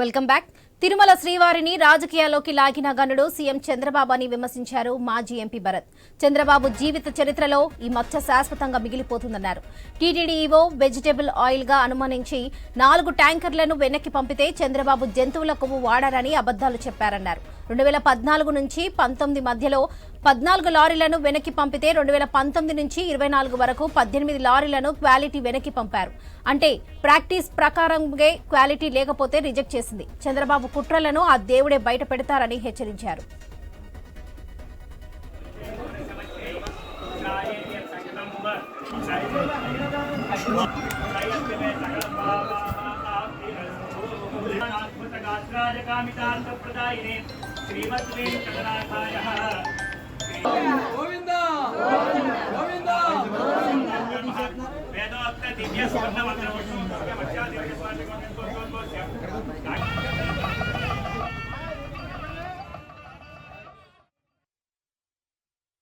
Welcome back. Tirumala శ్రీవారిని రాజకీయాల్లోకి లాగిన గనుడు సీఎం చంద్రబాబు అని విమర్శించారు మాజీ ఎంపీ భరత్. చంద్రబాబు జీవిత చరిత్రలో ఈ మచ్చ శాశ్వతంగా మిగిలిపోతుందన్నారు. టీటీడీఈఓ వెజిటేబుల్ ఆయిల్గా అనుమానించి నాలుగు ట్యాంకర్లను వెనక్కి పంపితే చంద్రబాబు జంతువుల కొవ్వు వాడారని అబద్దాలు చెప్పారన్నారు. రెండు వేల పద్నాలుగు నుంచి పంతొమ్మిది మధ్యలో పద్నాలుగు లారీలను వెనక్కి పంపితే రెండు వేల పంతొమ్మిది నుంచి ఇరవై నాలుగు వరకు పద్దెనిమిది లారీలను క్వాలిటీ వెనక్కి పంపారు. అంటే ప్రాక్టీస్ ప్రకారంగా క్వాలిటీ లేకపోతే రిజెక్ట్ చేసింది. చంద్రబాబు కుట్రలను ఆ దేవుడే బయట పెడతారని హెచ్చరించారు.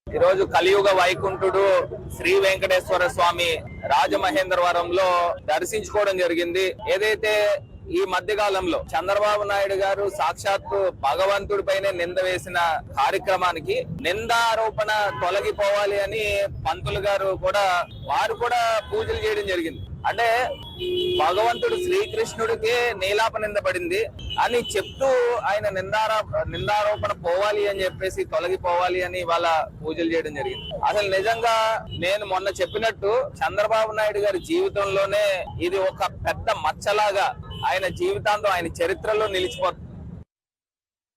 ఈరోజు కలియుగ వైకుంఠుడు శ్రీ వెంకటేశ్వర స్వామి రాజమహేంద్రవరంలో దర్శించుకోవడం జరిగింది. ఏదైతే ఈ మధ్య కాలంలో చంద్రబాబు నాయుడు గారు సాక్షాత్తు భగవంతుడి పైనే నింద వేసిన కార్యక్రమానికి నిందారోపణ తొలగిపోవాలి అని పంతులు గారు కూడా వారు కూడా పూజలు చేయడం జరిగింది. అంటే భగవంతుడు శ్రీకృష్ణుడికే నీలాప నింద పడింది అని చెప్తూ ఆయన నిందారా నిందారోపణ పోవాలి అని చెప్పేసి తొలగిపోవాలి అని వాళ్ళ పూజలు చేయడం జరిగింది. అసలు నిజంగా నేను మొన్న చెప్పినట్టు చంద్రబాబు నాయుడు గారి జీవితంలోనే ఇది ఒక పెద్ద మచ్చలాగా ఆయన జీవితాంతం ఆయన చరిత్రలో నిలిచిపో